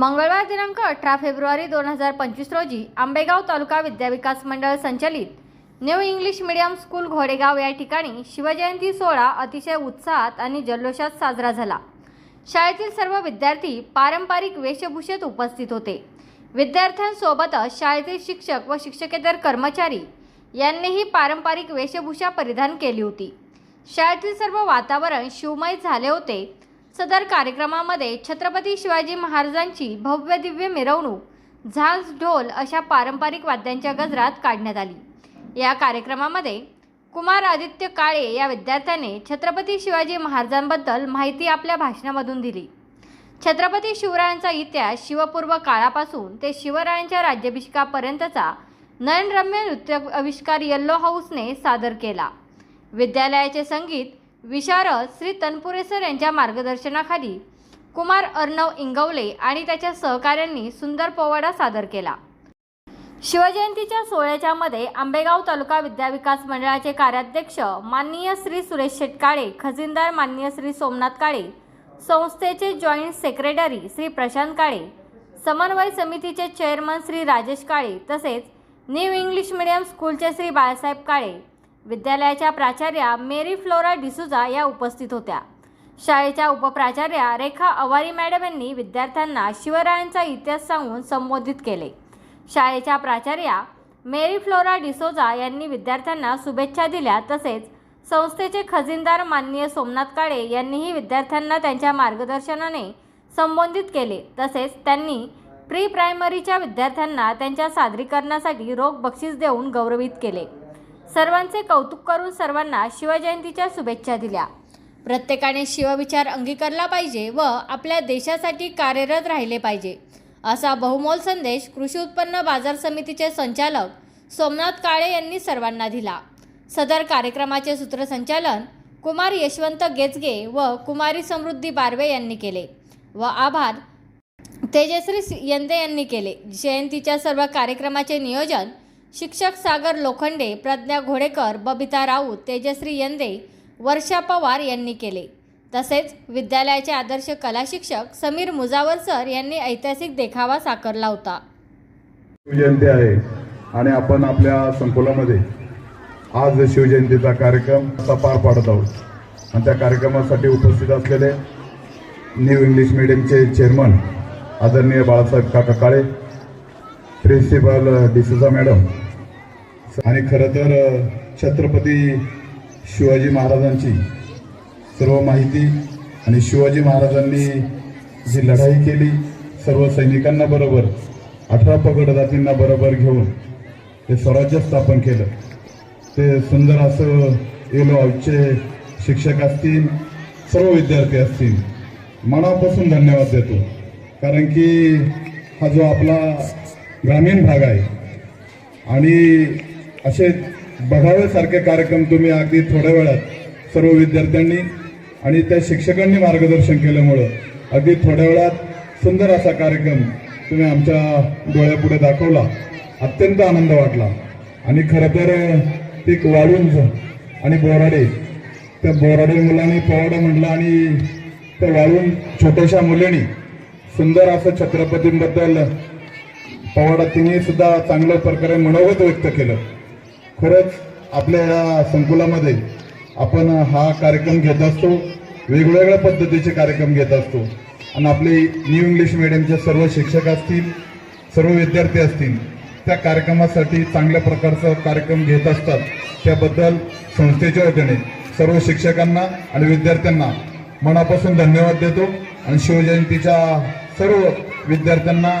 मंगळवार दिनांक अठरा फेब्रुवारी दोन हजार पंचवीस रोजी आंबेगाव तालुका विद्याविकास मंडळ संचलित न्यू इंग्लिश मीडियम स्कूल घोडेगाव या ठिकाणी शिवजयंती सोहळा अतिशय उत्साहात आणि जल्लोषात साजरा झाला. शाळेतील सर्व विद्यार्थी पारंपरिक वेशभूषेत उपस्थित होते. विद्यार्थ्यांसोबतच शाळेतील शिक्षक व शिक्षकेतर कर्मचारी यांनीही पारंपरिक वेशभूषा परिधान केली होती. शाळेतील सर्व वातावरण शिवमय झाले होते. सदर कार्यक्रमामध्ये छत्रपती शिवाजी महाराजांची भव्य दिव्य मिरवणूक झांज ढोल अशा पारंपरिक वाद्यांच्या गजरात काढण्यात आली. या कार्यक्रमामध्ये कुमार आदित्य काळे या विद्यार्थ्याने छत्रपती शिवाजी महाराजांबद्दल माहिती आपल्या भाषणामधून दिली. छत्रपती शिवरायांचा इतिहास शिवपूर्व काळापासून ते शिवरायांच्या राज्याभिषेकापर्यंतचा नयनरम्य नृत्य आविष्कार यल्लो हाऊसने सादर केला. विद्यालयाचे संगीत विशारद श्री तनपुरे सर यांच्या मार्गदर्शनाखाली कुमार अर्णव इंगवले आणि त्याच्या सहकाऱ्यांनी सुंदर पोवाडा सादर केला. शिवजयंतीच्या सोहळ्याच्या मध्ये आंबेगाव तालुका विद्याविकास मंडळाचे कार्याध्यक्ष माननीय श्री सुरेश शेटकाळे खजिनदार माननीय श्री सोमनाथ काळे संस्थेचे जॉईंट सेक्रेटरी श्री प्रशांत काळे समन्वय समितीचे चेअरमन श्री राजेश काळे तसेच न्यू इंग्लिश मिडियम स्कूलचे श्री बाळासाहेब काळे विद्यालयाच्या प्राचार्या मेरी फ्लोरा डिसुजा या उपस्थित होत्या. शाळेच्या उपप्राचार्या रेखा अवारी मॅडम यांनी विद्यार्थ्यांना शिवरायांचा इतिहास सांगून संबोधित केले. शाळेच्या प्राचार्या मेरी फ्लोरा डिसोजा यांनी विद्यार्थ्यांना शुभेच्छा दिल्या. तसेच संस्थेचे खजिनदार माननीय सोमनाथ काळे यांनीही विद्यार्थ्यांना त्यांच्या मार्गदर्शनाने संबोधित केले. तसेच त्यांनी प्री प्रायमरीच्या विद्यार्थ्यांना त्यांच्या सादरीकरणासाठी रोख बक्षीस देऊन गौरवित केले. सर्वांचे कौतुक करून सर्वांना शिवजयंतीच्या शुभेच्छा दिल्या. प्रत्येकाने शिवविचार अंगीकारला पाहिजे व आपल्या देशासाठी कार्यरत राहिले पाहिजे असा बहुमोल संदेश कृषी उत्पन्न बाजार समितीचे संचालक सोमनाथ काळे यांनी सर्वांना दिला. सदर कार्यक्रमाचे सूत्रसंचालन कुमार यशवंत गेजगे व कुमारी समृद्धी बारवे यांनी केले व आभार तेजश्री यंदे यांनी केले. जयंतीच्या सर्व कार्यक्रमाचे नियोजन शिक्षक सागर लोखंडे प्रज्ञा घोडेकर बबिता राऊत तेजश्री यंदे वर्षा पवार यांनी केले. तसेच विद्यालयाचे आदर्श कला शिक्षक समीर मुजावर सर यांनी ऐतिहासिक देखावा साकारला होता. शिवजयंती आहे आणि आपण आपल्या संकुलामध्ये आज शिवजयंतीचा कार्यक्रम पार पाडत आहोत. आणि त्या कार्यक्रमासाठी उपस्थित असलेले न्यू इंग्लिश मिडियमचे चेअरमन आदरणीय बाळासाहेब काका काळे प्रिन्सिपल डिसुजा मॅडम. आणि खरं तर छत्रपती शिवाजी महाराजांची सर्व माहिती आणि शिवाजी महाराजांनी जी लढाई केली सर्व सैनिकांना बरोबर अठरा पगड जातींना बरोबर घेऊन ते स्वराज्य स्थापन केलं. ते सुंदर असं येलो आमचे शिक्षक असतील सर्व विद्यार्थी असतील मनापासून धन्यवाद देतो. कारण की हा जो आपला ग्रामीण भाग आहे. आणि असे बघाव्यासारखे कार्यक्रम तुम्ही अगदी थोड्या वेळात सर्व विद्यार्थ्यांनी आणि त्या शिक्षकांनी मार्गदर्शन केल्यामुळं अगदी थोड्या वेळात सुंदर असा कार्यक्रम तुम्ही आमच्या डोळ्यापुढे दाखवला. अत्यंत आनंद वाटला. आणि खरं तर ते वाळूंज आणि बोराडे त्या बोराडे मुलांनी पोवाडा म्हटलं आणि त्या वाळून छोट्याशा मुलींनी सुंदर असं छत्रपतींबद्दल पवाडा तिने सुद्धा चांगल्या प्रकारे मनोगत व्यक्त केलं. खरंच आपल्या या संकुलामध्ये आपण हा कार्यक्रम घेत असतो वेगवेगळ्या पद्धतीचे कार्यक्रम घेत असतो. आणि आपले न्यू इंग्लिश मिडियमचे सर्व शिक्षक असतील सर्व विद्यार्थी असतील त्या कार्यक्रमासाठी चांगल्या प्रकारचा कार्यक्रम घेत असतात. त्याबद्दल संस्थेच्या वतीने सर्व शिक्षकांना आणि विद्यार्थ्यांना मनापासून धन्यवाद देतो. आणि शिवजयंतीच्या सर्व विद्यार्थ्यांना